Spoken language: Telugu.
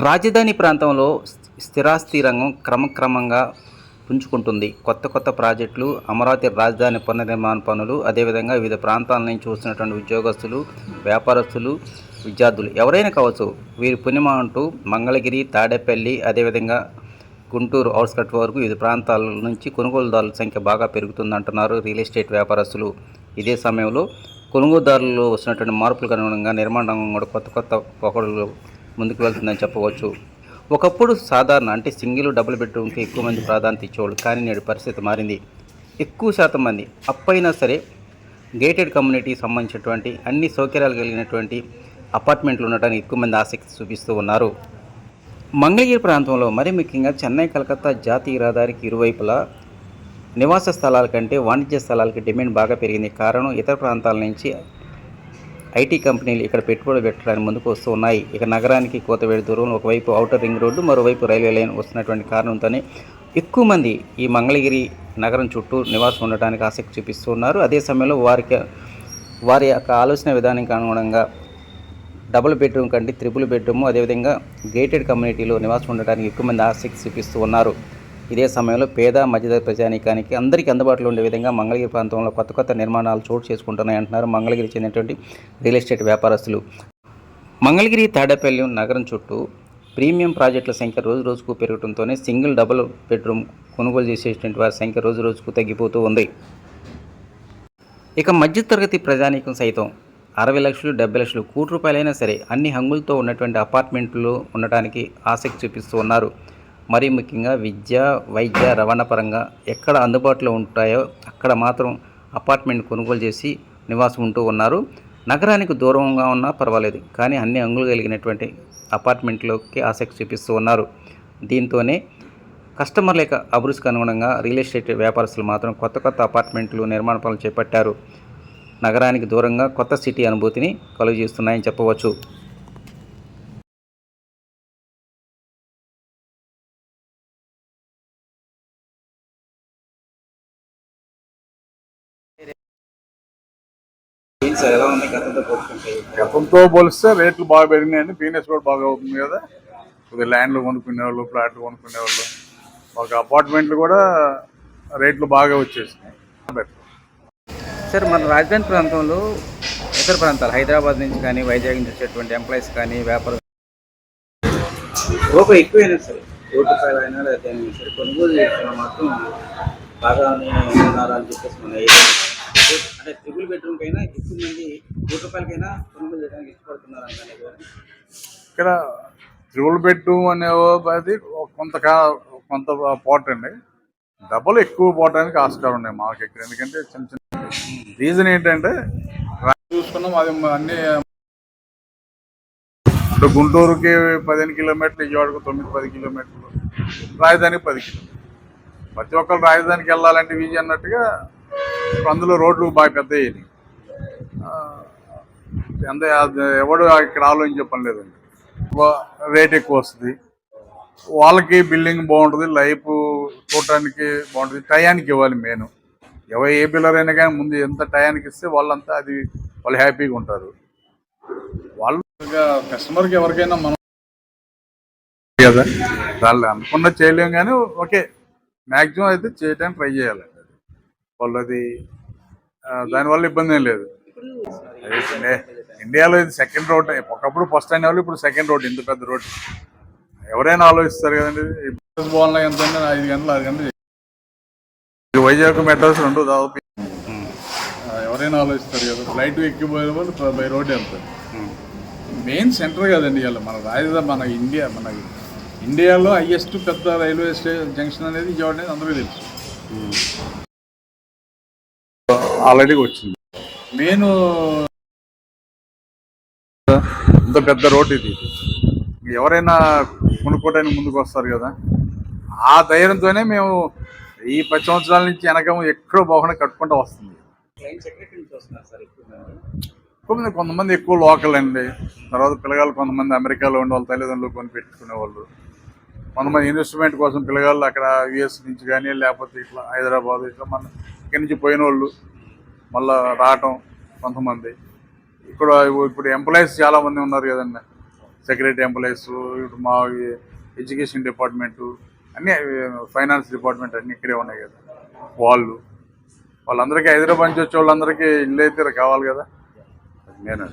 రాజధాని ప్రాంతంలో స్థిరాస్తి రంగం క్రమక్రమంగా పుంజుకుంటుంది. కొత్త కొత్త ప్రాజెక్టులు అమరావతి రాజధాని పునర్నిర్మాణ పనులు అదేవిధంగా వివిధ ప్రాంతాల నుంచి వస్తున్నటువంటి ఉద్యోగస్తులు వ్యాపారస్తులు విద్యార్థులు ఎవరైనా కావచ్చు వీరి పుణ్యమా అంటూ మంగళగిరి తాడేపల్లి అదేవిధంగా గుంటూరు అవుట్స్కట్ వరకు వివిధ ప్రాంతాల నుంచి కొనుగోలుదారుల సంఖ్య బాగా పెరుగుతుందంటున్నారు రియల్ ఎస్టేట్ వ్యాపారస్తులు. ఇదే సమయంలో కొనుగోలుదారులు వస్తున్నటువంటి మార్పులకు అనుగుణంగా నిర్మాణ రంగం కూడా కొత్త కొత్త పోకడలు ముందుకు వెళ్తుందని చెప్పవచ్చు. ఒకప్పుడు సాధారణ అంటే సింగిల్ డబుల్ బెడ్రూమ్కి ఎక్కువ మంది ప్రాధాన్యత ఇచ్చేవాళ్ళు కానీ నేడు పరిస్థితి మారింది. ఎక్కువ శాతం మంది అప్పైనా సరే గేటెడ్ కమ్యూనిటీకి సంబంధించినటువంటి అన్ని సౌకర్యాలు కలిగినటువంటి అపార్ట్మెంట్లు ఉండటానికి ఎక్కువ మంది ఆసక్తి చూపిస్తూ ఉన్నారు. మంగళగిరి ప్రాంతంలో మరీ ముఖ్యంగా చెన్నై కలకత్తా జాతీయ రహదారికి ఇరువైపులా నివాస స్థలాల కంటే వాణిజ్య స్థలాలకి డిమాండ్ బాగా పెరిగింది. కారణం ఇతర ప్రాంతాల నుంచి ఐటీ కంపెనీలు ఇక్కడ పెట్టుబడులు పెట్టడానికి ముందుకు వస్తూ ఉన్నాయి. ఇక నగరానికి కోతవేడి దూరంలో ఒకవైపు ఔటర్ రింగ్ రోడ్డు మరోవైపు రైల్వే లైన్ వస్తున్నటువంటి కారణంతోనే ఎక్కువ మంది ఈ మంగళగిరి నగరం చుట్టూ నివాసం ఉండటానికి ఆసక్తి చూపిస్తూ ఉన్నారు అదే సమయంలో వారికి వారి యొక్క ఆలోచన విధానానికి అనుగుణంగా డబుల్ బెడ్రూమ్ కంటే త్రిపుల్ బెడ్రూమ్ అదేవిధంగా గేటెడ్ కమ్యూనిటీలో నివాసం ఉండడానికి ఎక్కువ మంది ఆసక్తి చూపిస్తూ ఉన్నారు. ఇదే సమయంలో పేద మధ్యతరగతి ప్రజానీకానికి అందరికీ అందుబాటులో ఉండే విధంగా మంగళగిరి ప్రాంతంలో కొత్త కొత్త నిర్మాణాలు చోటు చేసుకుంటున్నాయి అంటున్నారు మంగళగిరి చెందినటువంటి రియల్ ఎస్టేట్ వ్యాపారస్తులు. మంగళగిరి తాడేపల్లి నగరం చుట్టూ ప్రీమియం ప్రాజెక్టుల సంఖ్య రోజు రోజుకు పెరగడంతోనే సింగిల్ డబుల్ బెడ్రూమ్ కొనుగోలు చేసేటువంటి వారి సంఖ్య రోజు రోజుకు తగ్గిపోతూ ఉంది. ఇక మధ్యతరగతి ప్రజానీకం సైతం అరవై లక్షలు డెబ్బై లక్షలు కోటి రూపాయలైనా సరే అన్ని హంగులతో ఉన్నటువంటి అపార్ట్మెంట్లు ఉండటానికి ఆసక్తి చూపిస్తూ ఉన్నారు. మరీ ముఖ్యంగా విద్య వైద్య రవాణా పరంగా ఎక్కడ అందుబాటులో ఉంటాయో అక్కడ మాత్రం అపార్ట్మెంట్ కొనుగోలు చేసి నివాసం ఉంటూ ఉన్నారు. నగరానికి దూరంగా ఉన్నా పర్వాలేదు కానీ అన్ని అంగులు కలిగినటువంటి అపార్ట్మెంట్లోకి ఆసక్తి చూపిస్తూ ఉన్నారు. దీంతోనే కస్టమర్ల యొక్క అభిరుచికి అనుగుణంగా రియల్ ఎస్టేట్ వ్యాపారస్తులు మాత్రం కొత్త కొత్త అపార్ట్మెంట్లు నిర్మాణ పనులు చేపట్టారు. నగరానికి దూరంగా కొత్త సిటీ అనుభూతిని కలుగజేస్తున్నాయని చెప్పవచ్చు. గతంతో పోలిస్తే రేట్లు బాగా పెరిగినాయండి బిజినెస్ కూడా బాగా అవుతుంది కదా. కొద్దిగా ల్యాండ్లు కొనుక్కునే వాళ్ళు ఫ్లాట్లు కొనుక్కునే వాళ్ళు ఒక అపార్ట్మెంట్లు కూడా రేట్లు బాగా వచ్చేసినాయి. బెటర్ సార్ మన రాజధాని ప్రాంతంలో ఇతర ప్రాంతాలు హైదరాబాద్ నుంచి కానీ వైజాగ్ నుంచి వచ్చేటువంటి ఎంప్లాయీస్ కానీ వ్యాపారం ఎక్కువైనా సరే కోటి రూపాయలు అయినా లేదా సరే కొనుగోలు చేస్తున్న మాత్రం బాగానే ఉన్నారు అని చెప్పేసి మన. అంటే ట్రిపుల్ బెడ్రూమ్ కైనా ఎక్కువ మంది కోటి రూపాయలకైనా కొనుగోలు చేయడానికి ఇష్టపడుతున్నారు అంటే ఇక్కడ త్రిబుల్ బెడ్రూమ్ అనే అది కొంత కొంత పోట్ అండి. డబ్బులు ఎక్కువ పోవడానికి ఆస్కారం ఉన్నాయి మాకు ఇక్కడ. ఎందుకంటే చిన్న చిన్న రీజన్ ఏంటంటే చూసుకున్నాం అది అన్ని ఇప్పుడు గుంటూరుకి పదిహేను కిలోమీటర్లు విజయవాడకు తొమ్మిది పది కిలోమీటర్లు రాజధానికి పది కిలోమీటర్లు. ప్రతి ఒక్కరు రాజధానికి వెళ్ళాలంటే వీజీ అన్నట్టుగా అందులో రోడ్లు బాగా పెద్ద ఎంత అది ఎవడు ఇక్కడ ఆలోచించే పని లేదండి. రేట్ ఎక్కువ వస్తుంది. వాళ్ళకి బిల్డింగ్ బాగుంటుంది లైఫ్ చూడటానికి బాగుంటుంది టయానికి ఇవ్వాలి మెయిన్. ఎవరు ఏ బిల్లర్ అయినా కానీ ముందు ఎంత టయానికి ఇస్తే వాళ్ళంతా అది వాళ్ళు హ్యాపీగా ఉంటారు. వాళ్ళు కస్టమర్కి ఎవరికైనా మనం కదా వాళ్ళు అనుకున్న చేయలేము కానీ ఓకే మ్యాక్సిమం అయితే చేయడానికి ట్రై చేయాలి. వాళ్ళది దానివల్ల ఇబ్బంది ఏం లేదు. ఇండియాలో ఇది సెకండ్ రోడ్ ఒకప్పుడు ఫస్ట్ అయిన వాళ్ళు ఇప్పుడు సెకండ్ రోడ్ ఇంత పెద్ద రోడ్ ఎవరైనా ఆలోచిస్తారు కదండి బాగున్నాయి ఎంత ఐదు గంటలు ఆరు గంటలు వైజాగ్ మెట్రోస్ రెండు దాదాపు. ఎవరైనా ఆలోచిస్తారు కదా ఫ్లైట్ ఎక్కిపోయే వాళ్ళు బై రోడ్ వెళ్తారు. మెయిన్ సెంటర్ కదండి ఇవాళ మన రాజధాని మన ఇండియా మన ఇండియాలో హైయెస్ట్ పెద్ద రైల్వే స్టేషన్ జంక్షన్ అనేది విజయవాడ అనేది అందరికీ తెలుసు. ఆల్రెడీ వచ్చింది. మెయిన్ ఇంత పెద్ద రోడ్ ఇది. ఎవరైనా కొనుక్కోవడానికి ముందుకు వస్తారు కదా. ఆ ధైర్యంతోనే మేము ఈ పది సంవత్సరాల నుంచి వెనక ఎక్కడో బాగుండా కట్టుకుంటూ వస్తుంది. కొంతమంది కొంతమంది ఎక్కువ లోకల్ అండి. తర్వాత పిల్లగాళ్ళు కొంతమంది అమెరికాలో ఉండే వాళ్ళ తల్లిదండ్రులు కొని పెట్టుకునే వాళ్ళు. కొంతమంది ఇన్వెస్ట్మెంట్ కోసం పిల్లగాళ్ళు అక్కడ యుఎస్ నుంచి కానీ లేకపోతే ఇట్లా హైదరాబాద్ ఇట్లా మన ఇక్కడి నుంచి పోయిన వాళ్ళు మళ్ళీ రావటం కొంతమంది. ఇక్కడ ఇప్పుడు ఎంప్లాయీస్ చాలామంది ఉన్నారు కదండి. సెక్రటరీ ఎంప్లాయీస్ ఇప్పుడు మా ఎడ్యుకేషన్ డిపార్ట్మెంటు అన్నీ ఫైనాన్స్ డిపార్ట్మెంట్ అన్నీ ఇక్కడే ఉన్నాయి కదా. వాళ్ళు. వాళ్ళందరికీ హైదరాబాద్ నుంచి వచ్చే వాళ్ళందరికీ ఇల్లు అయితే కావాలి కదా. నేను